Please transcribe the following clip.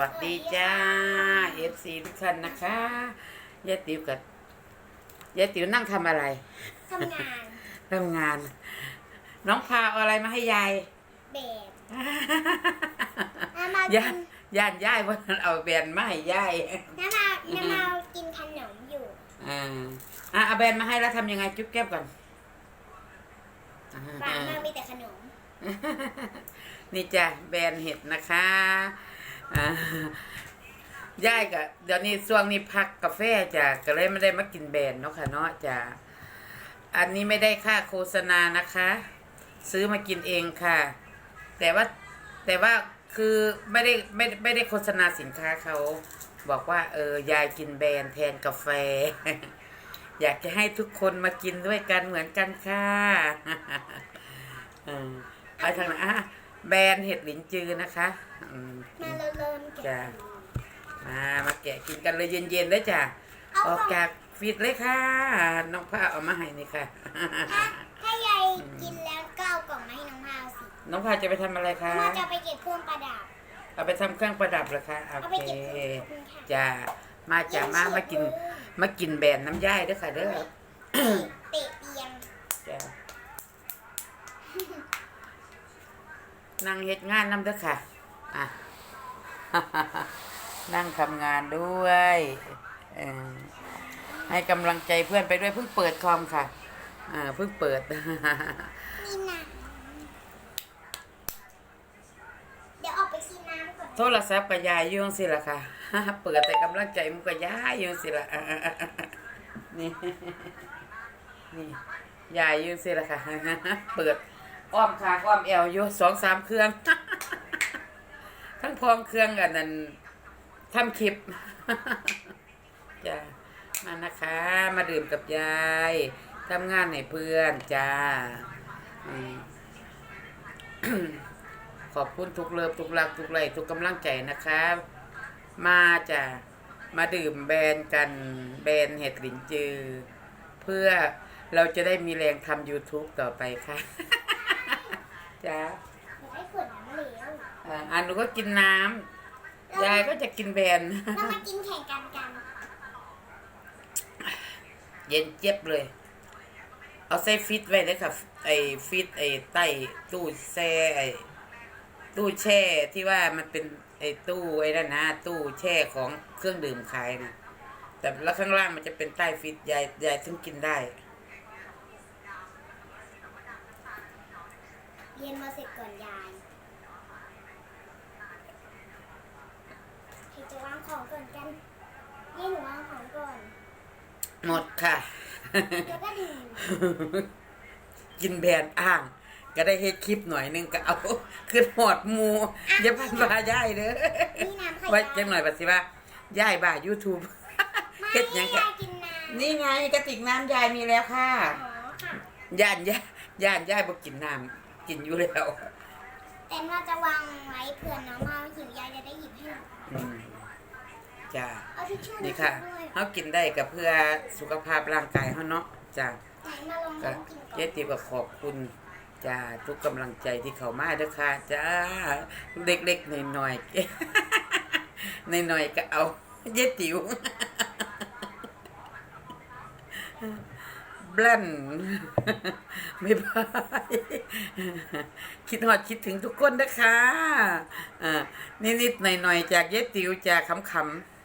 วัสดีจ้าเอฟซีทุกท่านนะคะยายติ๋วกับยายติ๋วนั่งทำอะไรทำงาน ทำงาน น้องพาเอาอะไรมาให้ยายแบบน้ำมาย่ากินนย่านยายว่าเอาแบรนด์มาให้ยายน้ำมาน้ำมากินขนมอยู่อ่าอะเอาแบรนด์มาให้แล้วทำยังไงจุ๊บแก้บก่อนอ่าปากมามีแต่ขนม นี่จ้ะแบรนด์เห็ดนะคะอ่า ยายกับเดี๋ยวนี้ช่วงนี้พักกาแฟจ้ะก็เลยไม่ได้มากินแบรนด์เนาะค่ะเนาะจ้ะอันนี้ไม่ได้ค่าโฆษณานะคะ ซื้อมากินเองค่ะ แต่ว่าแต่ว่าคือไม่ได้ไม่ไม่ได้โฆษณาสินค้าเขา บอกว่า เออยายกินแบรนด์แทนกาแฟ อยากจะให้ทุกคนมากินด้วยกันเหมือนกันค่ะอืมไปทางไหนอะ แบรนด์เห็ดหลินจือนะคะอืมมาเริ่มๆแกะจ้ะมามาแกะกินกันเลยเย็นๆเลยจ้ะเอาออกของจากฟิตเลยค่ะน้องผ้าเอามาให้นี่ค่ะ ถ้าถ้ายายกินแล้วก็เอากล่องมาให้น้องพาวสิน้องพาจะไปทำอะไรคะ มาจะไปเก็บเครื่องประดับ เอาไปทำเครื่องประดับเหรอคะโอเอาเคไปเก็บเครื่องขอบคุณค่ะ จ้ะมาจ้ะมามากิน มากินแบรนด์น้ำย่ายเด้วยค่ะเด้อเตะ นั่งเฮ็ดงานน้ำเด้อค่ะ อะ นั่งทำงานด้วยเออให้กำลังใจเพื่อนไปด้วยเพิ่งเปิดคอมค่ะ อ่าเพิ่งเปิดมีน้ำเดี๋ยวออกไปซื้อน้ำก่อนโทรศัพท์กับยายอยุ่จังสิละค่ะ เปิดแต่กำลังใจมันก็ยายอยุ่จังสิละนี่นี่ยายอยุ่จังสิละค่ะ เปิด อ้อมคางอ้อมแอวอยู่สองสามเครื่อง ทั้งพองเครื่องกันนั่นทำคลิปจ้ามานะคะ มาดื่มกับยายทำงานให้เพื่อนจ้าขอบคุณทุกเลิฟทุกรักทุกไหลทุกกำลังใจนะคะ มาจ้ะมาดื่มแบนกันแบนเห็ดหลินจือ เพื่อเราจะได้มีแรงทำ YouTube ต่อไปค่ะ จ้าเดี๋ยวให้ขวดน้ำเหลวอ่าอันหนูก็กินน้ำยายก็จะกินแบรนด์เรามากินแข่งกันกัน เย็นเจี๊ยบเลย เอาใส่ฟิตไว้เลยค่ะไอ้ฟิตไอ้ใต้ตู้แช่ไอ้ตู้แช่ที่ว่ามันเป็นไอ้ตู้ไอ้นั่นนะตู้แช่ของเครื่องดื่มขายนะแต่แล้วข้างล่างมันจะเป็นใต้ฟิตยายยายถึงกินได้ เรียนมาเสร็จก่อนยายใครจะวางของก่อนกันยี่หนูวางของก่อน หมดค่ะ แล้วก็ดื่มกินแบรนด์อ่าง ก็ได้เฮ็ดคลิปหน่อยหนึงก็เอา ขึ้นหอดหมูอย่าพันว่าย่ายเด้อนี่น้ำขยะไว้จังหน่อยปัสสิว่าย่ายบ่า YouTube ไม่เฮ็ดหยังกะยายกินน้ำนี่ไงกระติกน้ำยายมีแล้วค่ะ อ๋อค่ะ ย่านย่าย่านย่ายบ่กินน้ำ กินอยู่แล้วแต่ว่าจะวางไว้เผื่อน้องมาหิวยายจะได้หยิบให้หนูอืมจ้าเอาทิชชู่นี่ค่ะด้วยเฮากินได้ก็เพื่อสุขภาพร่างกายเฮาเนาะจ้า ไหนมาลองก็ลองกินก่อเจ๊นติ๋วก็ขอบคุณจ้าทุกกำลังใจที่เข้ามาเด้อค่ะจ้าเล็กๆหน่อยๆ หน่อยๆก็เอาเจ๊ติ๋ว แบลนไม่บายคิดหอดคิดถึงทุกคนนะคะอ่านิดๆหน่อยๆ จากเจ๊ติ๋วจากขำๆ